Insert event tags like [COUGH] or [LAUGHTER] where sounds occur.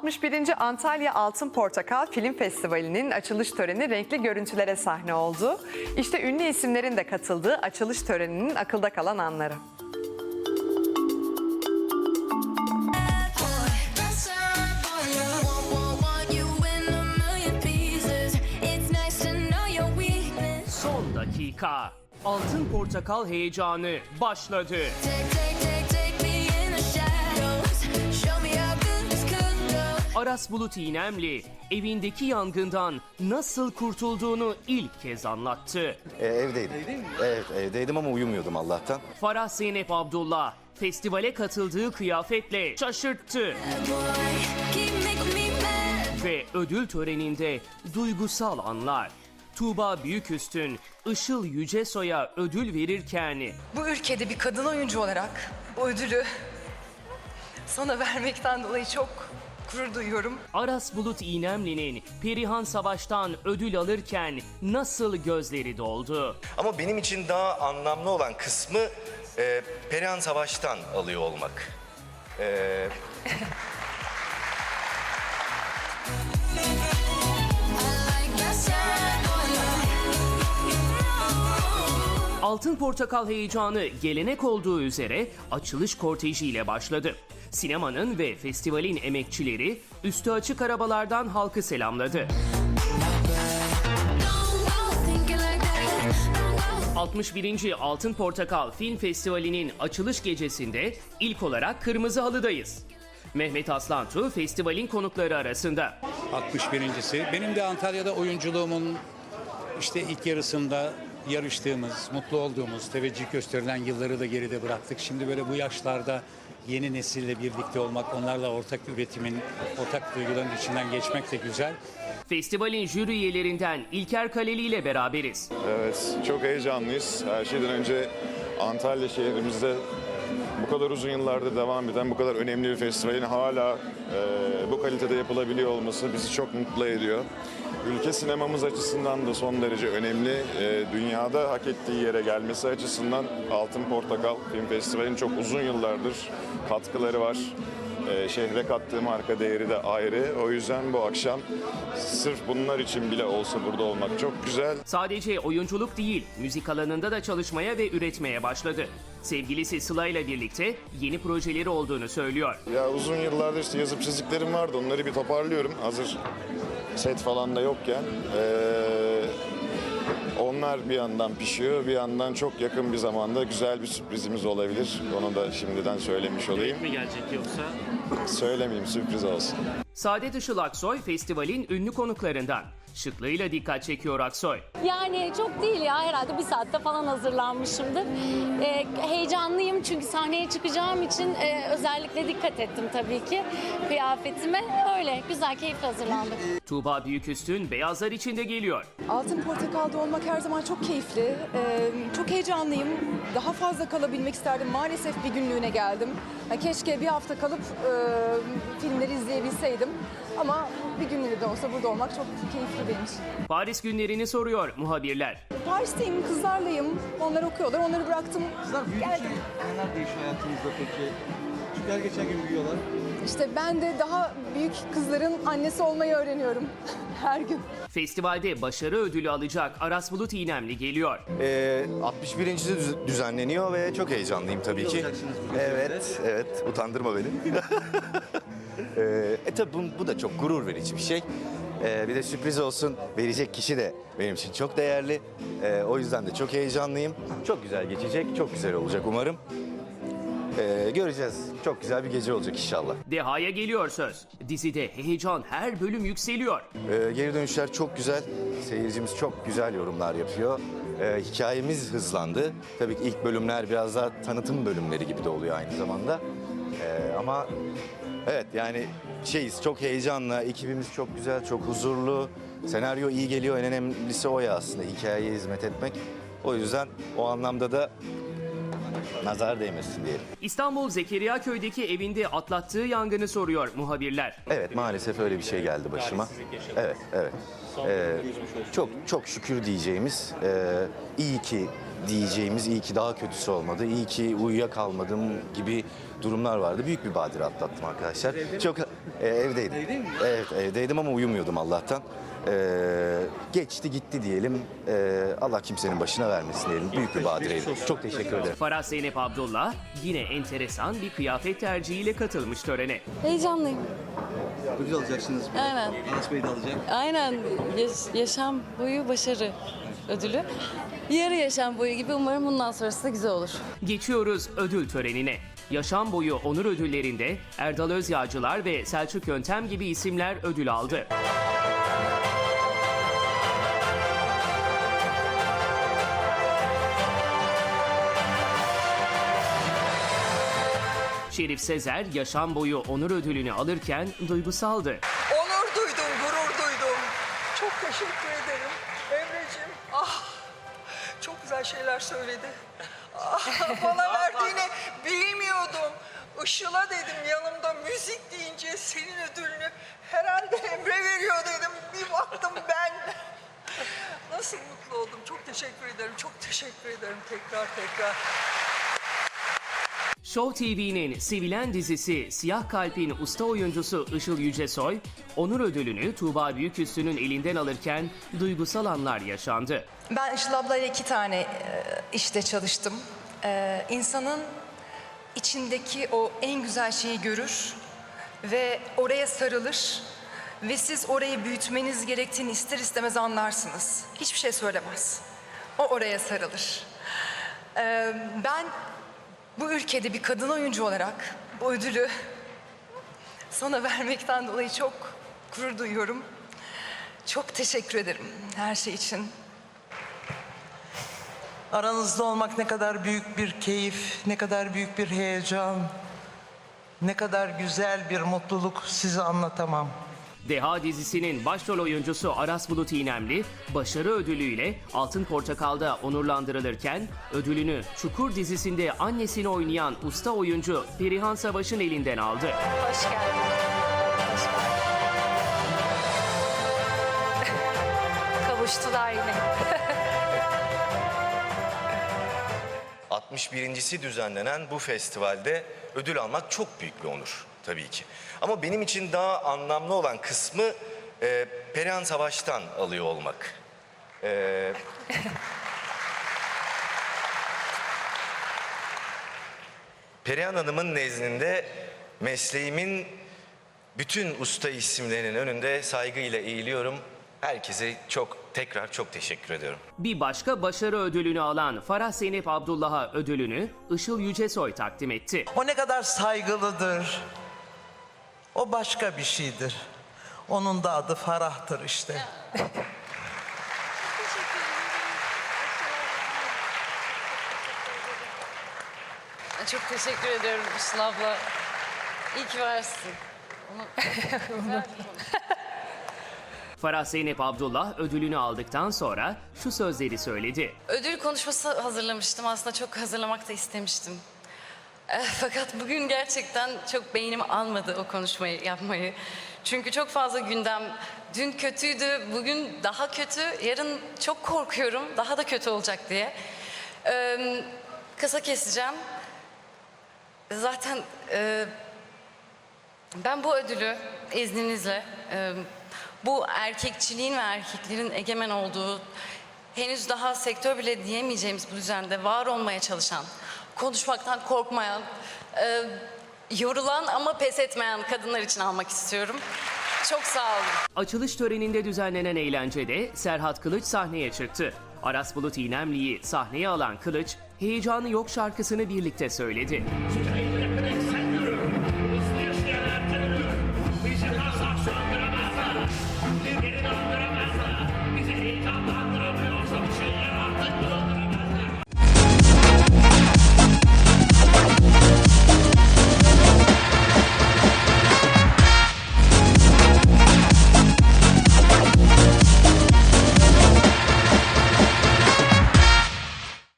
61. Antalya Altın Portakal Film Festivali'nin açılış töreni renkli görüntülere sahne oldu. İşte ünlü isimlerin de katıldığı açılış töreninin akılda kalan anları. Son dakika. Altın Portakal heyecanı başladı. Take, take Aras Bulut İynemli evindeki yangından nasıl kurtulduğunu ilk kez anlattı. E, evdeydim. Evet evdeydim ama uyumuyordum Allah'tan. Farah Zeynep Abdullah festivale katıldığı kıyafetle şaşırttı ve ödül töreninde duygusal anlar. Tuğba Büyüküstün Işıl Yücesoy'a ödül verirken Bu ülkede bir kadın oyuncu olarak bu ödülü sana vermekten dolayı çok gurur duyuyorum. Aras Bulut İynemli'nin Perihan Savaş'tan ödül alırken nasıl gözleri doldu? Ama benim için daha anlamlı olan kısmı e, Perihan Savaş'tan alıyor olmak. E. Altın Portakal heyecanı gelenek olduğu üzere açılış kortejiyle başladı. Sinemanın ve festivalin emekçileri üstü açık arabalardan halkı selamladı. Don't go thinking like that. Don't go 61. Altın Portakal Film Festivali'nin açılış gecesinde ilk olarak Kırmızı Halı'dayız. Mehmet Aslantu festivalin konukları arasında. 61.si. Benim de Antalya'da oyunculuğumun işte ilk yarısında yarıştığımız, mutlu olduğumuz, teveccüh gösterilen yılları da geride bıraktık. Şimdi böyle bu yaşlarda yeni nesille birlikte olmak, onlarla ortak üretimin, ortak duyguların içinden geçmek de güzel. Festivalin jüri üyelerinden İlker Kaleli ile beraberiz. Evet, çok heyecanlıyız. Her şeyden önce Antalya şehrimizde bu kadar uzun yıllardır devam eden bu kadar önemli bir festivalin hala e, bu kalitede yapılabiliyor olması bizi çok mutlu ediyor. Ülke sinemamız açısından da son derece önemli. E, dünyada hak ettiği yere gelmesi açısından Altın Portakal Film Festivali'nin çok uzun yıllardır katkıları var. E, şehre kattığı marka değeri de ayrı. O yüzden bu akşam sırf bunlar için bile olsa burada olmak çok güzel. Sadece oyunculuk değil, müzik alanında da çalışmaya ve üretmeye başladı. Sevgilisi Sıla ile birlikte yeni projeleri olduğunu söylüyor. Ya uzun yıllardır işte yazıp çizdiklerim vardı. Onları bir toparlıyorum. Hazır set falan da yokken. Ee, onlar bir yandan pişiyor. Bir yandan çok yakın bir zamanda güzel bir sürprizimiz olabilir. Onu da şimdiden söylemiş olayım. mi gelecek yoksa? Söylemeyeyim sürpriz olsun. Saadet Işıl Aksoy festivalin ünlü konuklarından. Şıklığıyla dikkat çekiyor Aksoy. Yani çok değil ya herhalde bir saatte falan hazırlanmışımdır. Ee, heyecanlıyım çünkü sahneye çıkacağım için e, özellikle dikkat ettim tabii ki kıyafetime. Öyle güzel keyifli hazırlandık. Tuğba Büyüküstün beyazlar içinde geliyor. Altın Portakal'da olmak her zaman çok keyifli. Ee, çok heyecanlıyım. Daha fazla kalabilmek isterdim. Maalesef bir günlüğüne geldim. Ha, keşke bir hafta kalıp e, filmleri izleyebilseydim. Ama bir günlüğüne de olsa burada olmak çok keyifli benim için. Paris günlerini soruyor muhabirler. Paris'teyim, kızlarlayım. Onlar okuyorlar. Onları bıraktım. Geldim. Neler değişiyor hayatınızda peki? Her geçen gün büyüyorlar. İşte ben de daha büyük kızların annesi olmayı öğreniyorum. [LAUGHS] her gün. Festivalde başarı ödülü alacak Aras Bulut İynemli geliyor. e, 61.si düz- düzenleniyor ve çok heyecanlıyım tabii ki. Evet, evet. Utandırma beni. [LAUGHS] e, e tabii bu, bu da çok gurur verici bir şey. E, bir de sürpriz olsun. Verecek kişi de benim için çok değerli. E, o yüzden de çok heyecanlıyım. Çok güzel geçecek, çok güzel olacak umarım. E, göreceğiz. Çok güzel bir gece olacak inşallah. Deha'ya geliyor söz. Dizide heyecan her bölüm yükseliyor. Ee, geri dönüşler çok güzel. Seyircimiz çok güzel yorumlar yapıyor. Ee, hikayemiz hızlandı. Tabii ki ilk bölümler biraz daha tanıtım bölümleri gibi de oluyor aynı zamanda. Ee, ama evet yani şeyiz çok heyecanlı, ekibimiz çok güzel, çok huzurlu. Senaryo iyi geliyor. En önemlisi o ya aslında hikayeye hizmet etmek. O yüzden o anlamda da nazar değmesin diyelim. İstanbul Zekeriya Köy'deki evinde atlattığı yangını soruyor muhabirler. Evet maalesef öyle bir şey geldi başıma. Evet evet. Ee, çok çok şükür diyeceğimiz e, iyi ki diyeceğimiz iyi ki daha kötüsü olmadı. iyi ki uyuyakalmadım gibi durumlar vardı. Büyük bir badire atlattım arkadaşlar. Çok e, evdeydim. Evet evdeydim ama uyumuyordum Allah'tan. Ee, geçti gitti diyelim. Ee, Allah kimsenin başına vermesin diyelim. Büyük bir badireydi. Çok teşekkür ederim. Farah Zeynep Abdullah yine enteresan bir kıyafet tercihiyle katılmış törene. Heyecanlıyım. Ödül alacaksınız. Aynen. Aras Bey de alacak. Aynen. Yaş- yaşam boyu başarı ödülü. Yarı yaşam boyu gibi umarım bundan sonrası da güzel olur. Geçiyoruz ödül törenine. Yaşam boyu onur ödüllerinde Erdal Özyağcılar ve Selçuk Yöntem gibi isimler ödül aldı. Şerif Sezer yaşam boyu onur ödülünü alırken duygusaldı. Onur duydum, gurur duydum. Çok teşekkür ederim. Emre'cim, ah çok güzel şeyler söyledi. Ah, [LAUGHS] bana verdiğini bilmiyordum. Işıl'a dedim yanımda müzik deyince senin ödülünü herhalde Emre veriyor dedim. Bir baktım ben. Nasıl mutlu oldum. Çok teşekkür ederim. Çok teşekkür ederim tekrar tekrar. Show TV'nin sevilen dizisi Siyah Kalp'in usta oyuncusu Işıl Yücesoy, onur ödülünü Tuğba Büyüküstü'nün elinden alırken duygusal anlar yaşandı. Ben Işıl ablayla iki tane e, işte çalıştım. E, insanın içindeki o en güzel şeyi görür ve oraya sarılır ve siz orayı büyütmeniz gerektiğini ister istemez anlarsınız. Hiçbir şey söylemez. O oraya sarılır. E, ben bu ülkede bir kadın oyuncu olarak bu ödülü sana vermekten dolayı çok gurur duyuyorum. Çok teşekkür ederim her şey için. Aranızda olmak ne kadar büyük bir keyif, ne kadar büyük bir heyecan, ne kadar güzel bir mutluluk size anlatamam. Deha dizisinin başrol oyuncusu Aras Bulut İynemli, başarı ödülüyle Altın Portakal'da onurlandırılırken ödülünü Çukur dizisinde annesini oynayan usta oyuncu Perihan Savaş'ın elinden aldı. Hoş geldin. Hoş geldin. Kavuştular yine. [LAUGHS] 61.si düzenlenen bu festivalde ödül almak çok büyük bir onur tabii ki. Ama benim için daha anlamlı olan kısmı e, Perihan Savaş'tan alıyor olmak. E, [LAUGHS] Perihan Hanım'ın nezdinde mesleğimin bütün usta isimlerinin önünde saygıyla eğiliyorum. Herkese çok tekrar çok teşekkür ediyorum. Bir başka başarı ödülünü alan Farah Zeynep Abdullah'a ödülünü Işıl Yücesoy takdim etti. O ne kadar saygılıdır. O başka bir şeydir. Onun da adı Farah'tır işte. [LAUGHS] Çok teşekkür ediyorum Işıl abla. İyi ki varsın. [LAUGHS] Farah Zeynep Abdullah ödülünü aldıktan sonra şu sözleri söyledi. Ödül konuşması hazırlamıştım. Aslında çok hazırlamak da istemiştim. Eh, Fakat bugün gerçekten çok beynim almadı o konuşmayı yapmayı. Çünkü çok fazla gündem. Dün kötüydü, bugün daha kötü. Yarın çok korkuyorum daha da kötü olacak diye. Ee, kısa keseceğim. Zaten e, ben bu ödülü izninizle e, bu erkekçiliğin ve erkeklerin egemen olduğu henüz daha sektör bile diyemeyeceğimiz bu düzende var olmaya çalışan, konuşmaktan korkmayan, e, yorulan ama pes etmeyen kadınlar için almak istiyorum. Çok sağ olun. Açılış töreninde düzenlenen eğlencede Serhat Kılıç sahneye çıktı. Aras Bulut İynemli'yi sahneye alan Kılıç, Heyecanı Yok şarkısını birlikte söyledi.